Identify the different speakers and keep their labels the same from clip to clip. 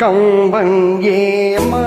Speaker 1: கம்பன் ஏமாந்த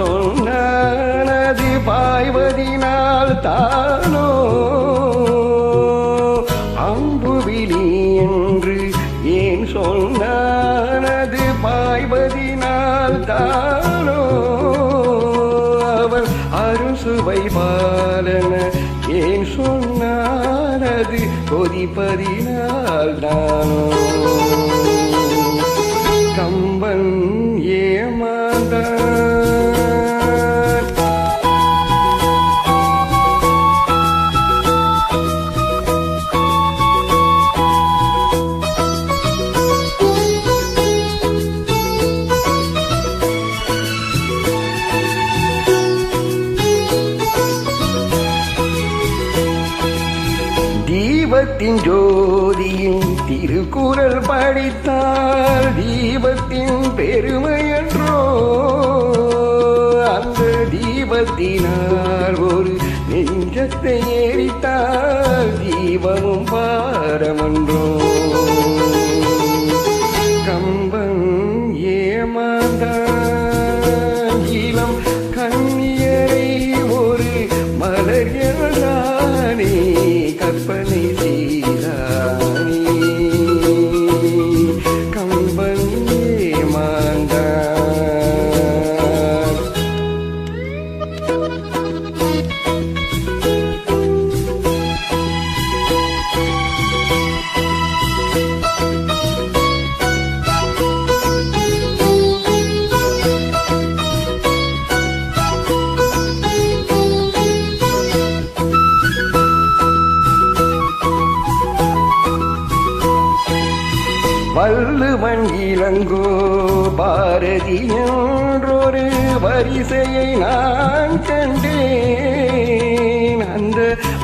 Speaker 1: ஏன் சொன்னது பாய்வதினால் தானோ? அம்புவிழி என்று ஏன் சொன்னது பாய்வதினால் தானோ? அவள் அறுசுவை பாலன ஏன் சொன்னானது கொதிப்பதினால் தானோ? தீபத்தின் ஜோதியின் திருக்குறள் படித்தால் தீபத்தின் பெருமையன்றோ அந்த தீபத்தினால் ஒரு நெஞ்சத்தை எரித்தால் தீபமும் பாரமன்றோ வள்ளுவன் இளங்கோ பாரதி என்றொரு வரிசையை நான் கண்டேன். அந்த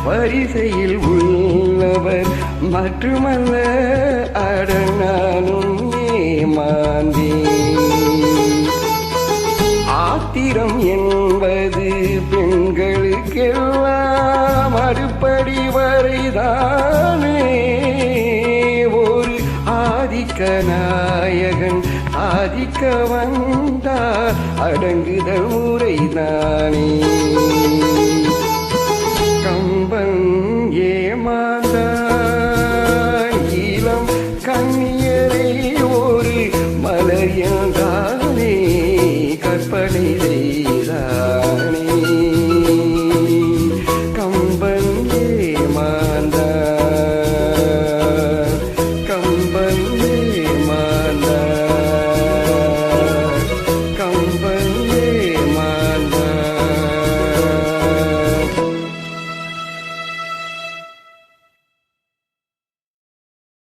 Speaker 1: வரிசையில் உள்ளவர் மட்டுமல்ல அடனானும் ஏமாந்தேன் ஆத்திரம் என்பது பெண்களுக்கெல்லாம் சாதிக்க வந்தார் அடங்குதல் முறைதானே கம்பன் ஏமாந்தான் இளம் கண்ணியரை ஒரு மலர் கற்பனை